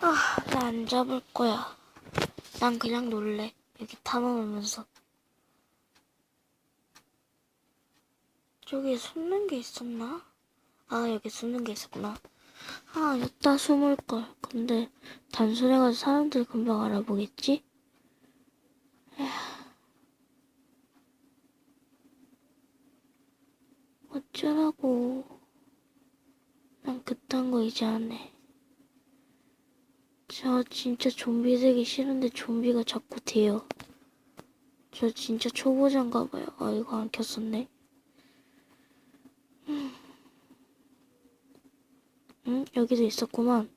아, 나 안 잡을 거야. 난 그냥 놀래. 여기 탐험하면서. 저기 숨는 게 있었나? 아, 여기 숨는 게 있었구나. 아, 여기다 숨을 걸. 근데 단순해가지고 사람들 금방 알아보겠지? 어쩌라고. 난 그딴 거 이제 안 해. 저 진짜 좀비 되기 싫은데 좀비가 자꾸 돼요. 저 진짜 초보자인가 봐요. 아, 이거 안 켰었네. 음. 응? 여기도 있었구만.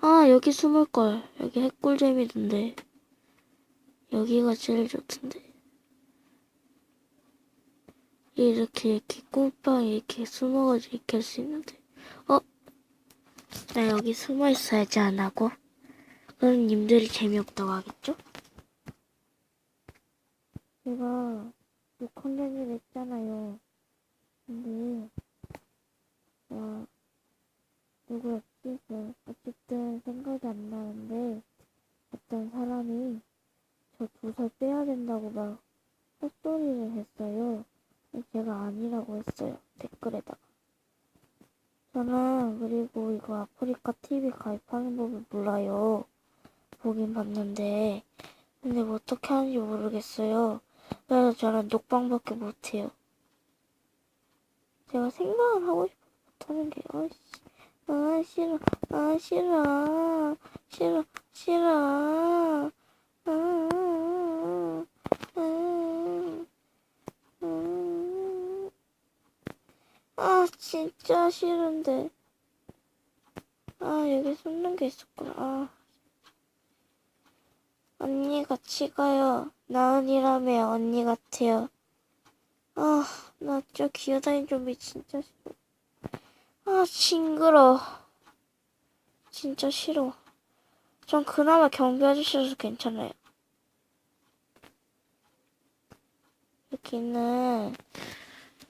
아, 여기 숨을걸. 여기 핵꿀잼이던데. 여기가 제일 좋던데. 이렇게, 이렇게 꿀빵 이렇게 숨어가지고 이렇게 할 수 있는데. 어? 나 여기 숨어 있어야지 안 하고. 그럼 님들이 재미없다고 하겠죠? 제가 6학년이 됐잖아요. 근데, 와, 누구였지? 그, 어쨌든 생각이 안 나는데, 어떤 사람이 저 두 살 빼야 된다고 막 헛소리를 했어요. 제가 아니라고 했어요. 댓글에다가. 저는 그리고 이거 아프리카 TV 가입하는 법을 몰라요. 보긴 봤는데. 근데 뭐 어떻게 하는지 모르겠어요. 그래서 저는 녹방밖에 못해요. 제가 생각을 하고 싶어 못하는 게 아씨. 아 싫어. 아 싫어. 싫어. 싫어. 아, 아, 아, 아, 아 진짜 싫은데. 아 여기 숨는 게 있었구나. 아. 언니 같이 가요. 나은이라며 언니 같아요. 아 나 저 기어다니는 좀비 진짜 싫어. 아 징그러. 진짜 싫어. 전 그나마 경비 아저씨라서 괜찮아요. 여기는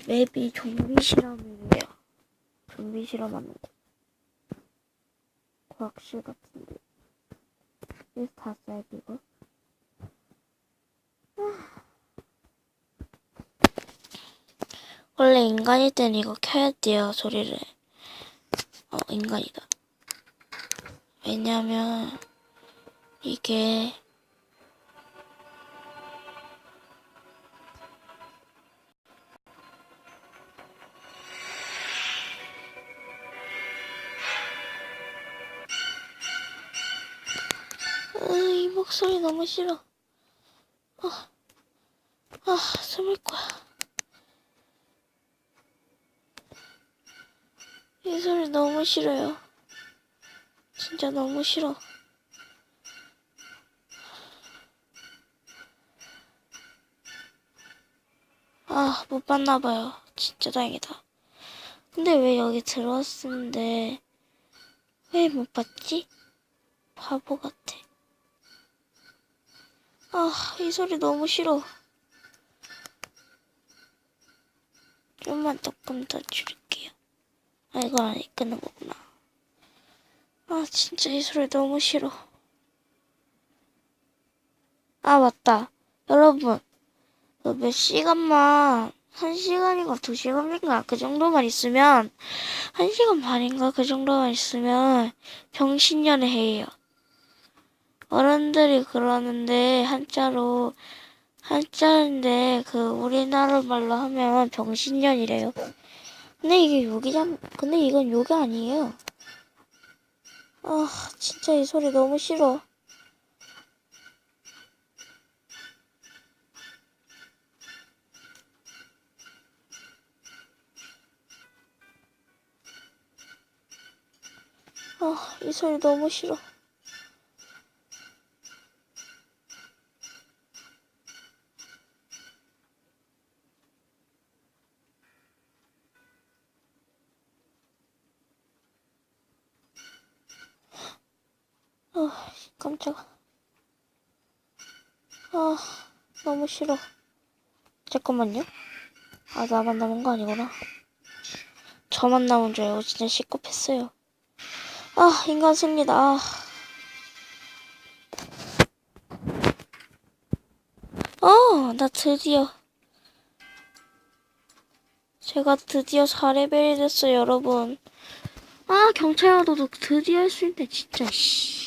맵이 좀비 실험이에요. 좀비 실험하는 거. 과학실 같은데. 여기서 다 써야 돼 이거 원래 인간일 땐 이거 켜야 돼요 소리를. 어 인간이다. 왜냐면 이게 목소리 너무 싫어 아, 아 숨을 거야 이 소리 너무 싫어요. 진짜 너무 싫어. 아, 못 봤나 봐요. 진짜 다행이다. 근데 왜 여기 들어왔는데 왜 못 봤지? 바보 같아. 아, 이 소리 너무 싫어. 좀만 조금 더 줄일게요. 아, 이거 안 끄는 거구나. 아, 진짜 이 소리 너무 싫어. 아, 맞다. 여러분, 그몇 시간만, 한 시간인가 두 시간인가 그 정도만 있으면, 한 시간 반인가 그 정도만 있으면 병신년회 해요. 어른들이 그러는데, 한자로, 한자인데, 그, 우리나라 말로 하면 병신년이래요. 근데 이게 욕이잖, 근데 이건 욕이 아니에요. 아, 진짜 이 소리 너무 싫어. 아, 이 소리 너무 싫어. 아, 깜짝아. 아, 너무 싫어. 잠깐만요. 아, 나만 남은 거 아니구나. 저만 남은 줄 알고 진짜 시급했어요. 아, 인간 승리다. 아. 어, 나 드디어. 제가 드디어 4레벨이 됐어요, 여러분. 아, 경찰과도 드디어 할수 있네, 진짜, 씨.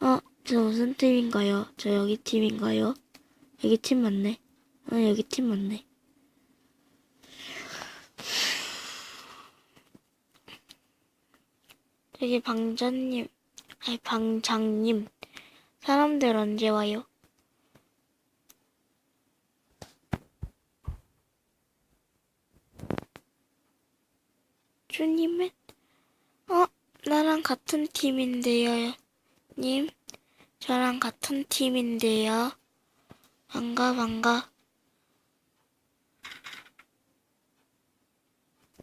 아, 저 무슨 팀인가요? 저 여기 팀인가요? 여기 팀 맞네. 아, 여기 팀 맞네. 저기 방자님, 아니, 방장님. 사람들 언제 와요? 주님은? 어, 나랑 같은 팀인데요. 님, 저랑 같은 팀인데요. 반가, 반가.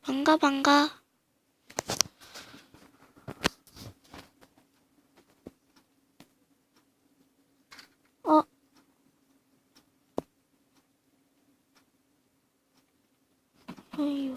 반가, 반가. 어. 어휴.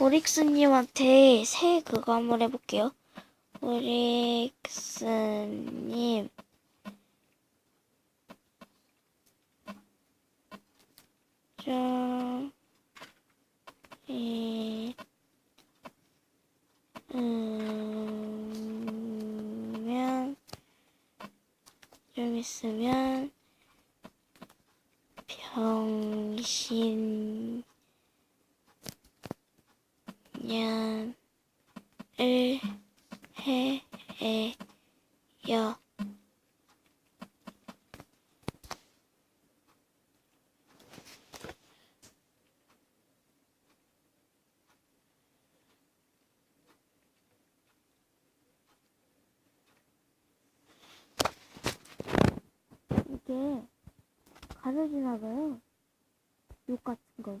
오릭스님한테 새 그거 한번 해볼게요. 오릭스님. 좀, 이, 음, 좀 있으면, 병신, 년을 해요. 이게 가려지나 봐요. 욕 같은 거.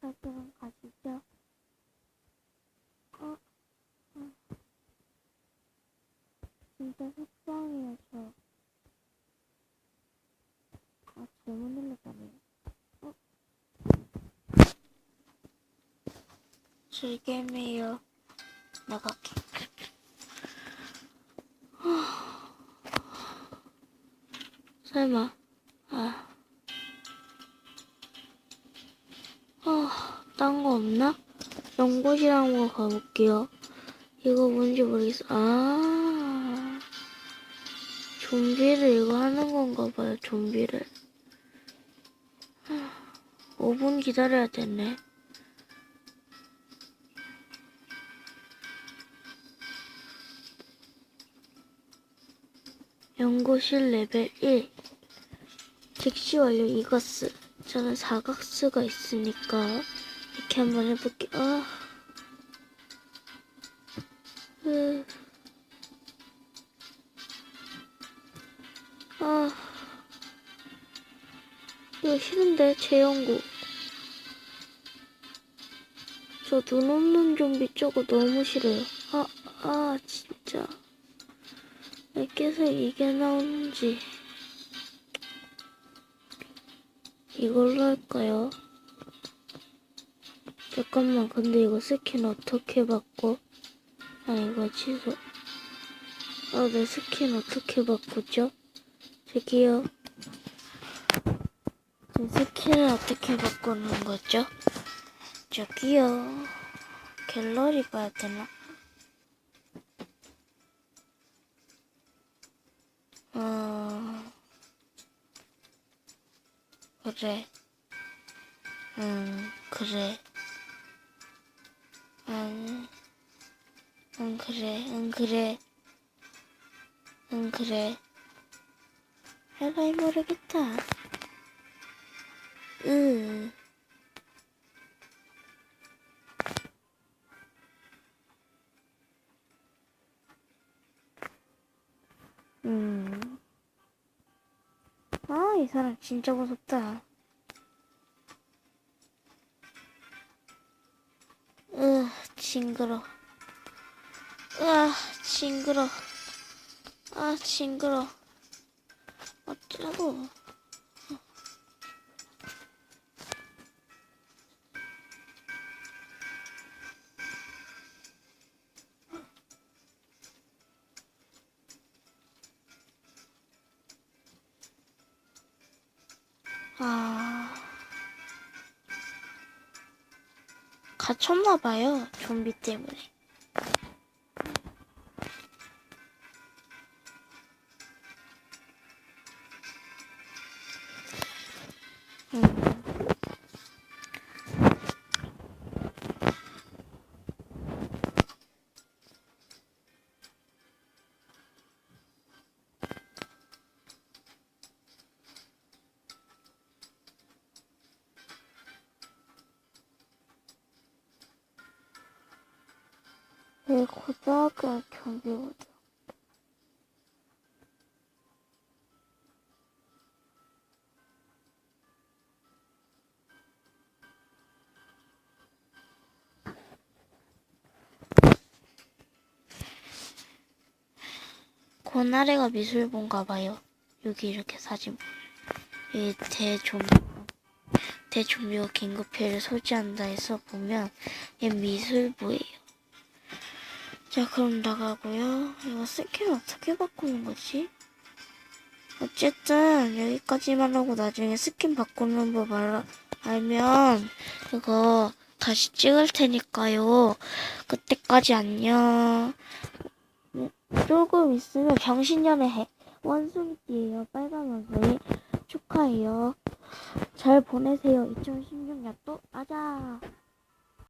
자, 그럼 가시죠. 어, 어. 진짜 속상해요, 저. 아, 잘못 눌렀다네. 어? 즐겜해요. 나갈게. 설마, 아. 아, 딴거 없나? 연꽃이랑 한번 가볼게요. 이거 뭔지 모르겠어. 아, 좀비를 이거 하는 건가 봐요, 좀비를. 하, 5분 기다려야 되네. 연구실 레벨 1. 즉시 완료 이거스. 저는 사각수가 있으니까 이렇게 한번 해볼게요. 아. 으. 싫은데, 재연구. 저 눈 없는 좀비 저거 너무 싫어요. 아, 아, 진짜. 왜 계속 이게 나오는지. 이걸로 할까요? 잠깐만, 근데 이거 스킨 어떻게 바꿔? 아, 이거 취소. 아, 내 스킨 어떻게 바꾸죠? 저기요. 제 스킨을 어떻게 바꾸는 거죠? 저기요. 갤러리 봐야 되나? 어, 그래. 응, 그래. 응, 응, 그래, 응, 그래. 응, 그래. 해봐야 모르겠다. 응. 음. 아, 이 사람 진짜 무섭다. 으, 징그러. 으아, 징그러. 아, 징그러. 어쩌고. 아. 갇혔나봐요, 좀비 때문에. 내 고등학교 경비거든. 고나래가 미술본가 봐요. 여기 이렇게 사진. 이 대좀 대좀비가 긴급회를 소지한다 해서 보면 얘 미술부예요. 자 그럼 나가고요. 이거 스킨 어떻게 바꾸는 거지? 어쨌든 여기까지만 하고 나중에 스킨 바꾸는 법 알아, 알면 그거 다시 찍을 테니까요. 그때까지 안녕. 네, 조금 있으면 병신년의 해. 원숭이띠예요. 빨간 원숭이. 축하해요. 잘 보내세요. 2016년 또 아자.